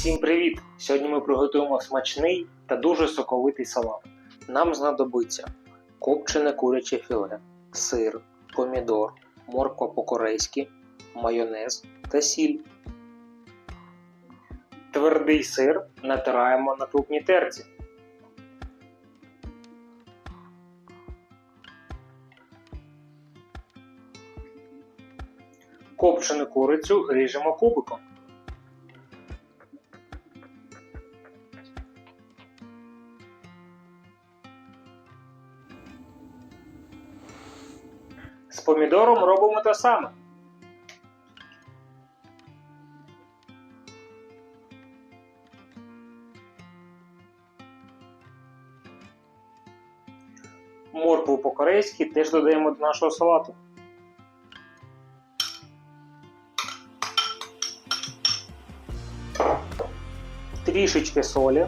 Всім привіт! Сьогодні ми приготуємо смачний та дуже соковитий салат. Нам знадобиться копчене куряче філе, сир, помідор, морква по-корейськи, майонез та сіль. Твердий сир натираємо на крупній терці. Копчену курицю ріжемо кубиком. З помідором робимо те саме. Моркву по-корейськи теж додаємо до нашого салату. Трішечки солі.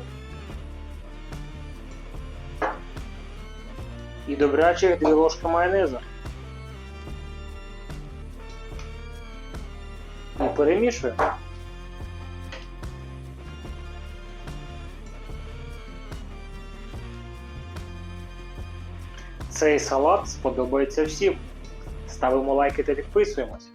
І добрячих 2 ложки майонезу. І перемішуємо. Цей салат сподобається всім. Ставимо лайки та підписуємось.